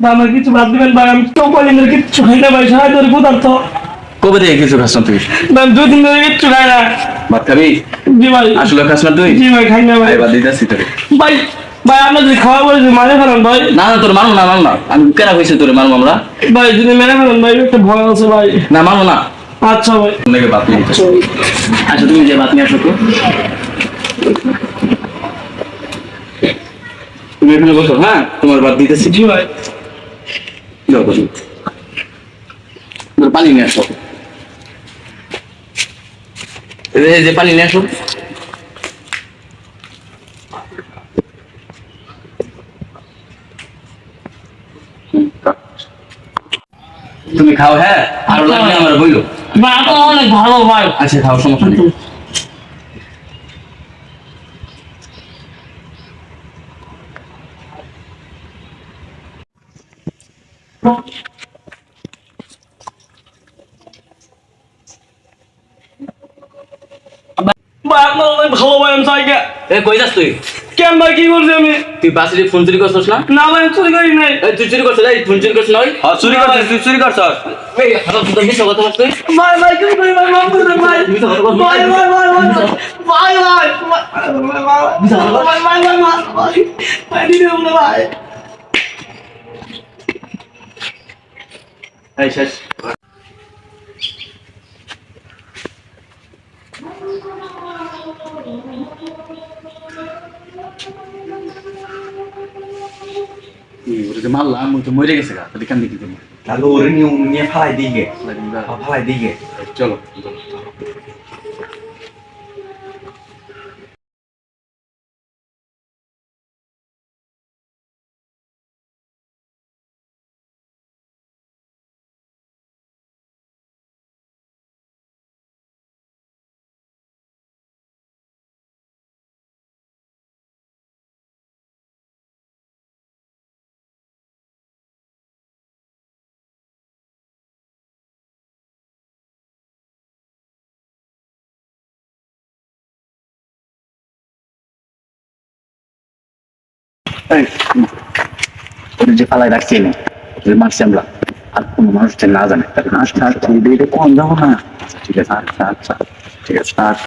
ভাই আমার কিছু বাদ দিবেন ভাই আমি তো কলিনের কিচ্ছু খাই না ভাই সারা ধরে পদার্থ। কবে থেকে কিছু খাস না তুই? ভাই দুই দিন ধরে কিচ্ছু খাই না। ভাত খাবি? জি ভাই। আসলে খাস না তুই? জি ভাই খাই না ভাই। এবার দিতেছি তোরে। ভাই ভাই আপনার যদি খাওয়া বলেছে মানে ফেলেন ভাই। না না তোর মানবো না মানবো না। আমি কেনা হয়েছে তোরে মানবো আমরা। ভাই যদি মেরে ফেলেন ভাই একটা ভয় আছে ভাই। না মানবো না। আচ্ছা ভাই। আপনাকে বাত নিয়ে। আচ্ছা তুমি যে বাত নিয়ে আসো তো। তুমি এখানে বসো হ্যাঁ? তোমার বাদ দিতেছি। জি ভাই। পানি নিয়ে আসো। যে- পানি নিয়ে আসো। তুমি খাও হ্যাঁ? আর লাগলে আমার বইলো। অনেক ভালো ভাই আচ্ছা খাও সমস্যা নেই ভাই আপনার অনেক ভালো ভাই আমি চাই কে- এ কই যাস তুই কেন ভাই কি করছি আমি তুই বাসে ফোন চুরি করছিস না না ভাই চুরি করি নাই এই তুই চুরি করছিস এই ফোন চুরি করছিস না ওই চুরি করছিস তুই চুরি করছিস এই হারাম তুই মিথ্যা কথা বলছিস ভাই ভাই চুরি করি ভাই মাফ করে দেন ভাই মিথ্যা কথা বলছিস ভাই ভাই ভাই ভাই ভাই ভাই ভাই ভাই ভাই ভাই ভাই ভাই দিদি আমরা ভাই এই শেষ। ওরে মারলাম ওই তো মরে গেছে গা তাহলে কেন দেখি তুমি তাহলে ওরে নিয়ে নিয়ে ফালাই গে। ফালাই দিকে চলো এই, ওদের যে পালায় রাখছি না ওদের মারছি আমরা আর কোনো মানুষ যেন না জানে তাকে না আসতে আসতে কোন যাব না আচ্ছা ঠিক আছে আচ্ছা আচ্ছা ঠিক আছে আচ্ছা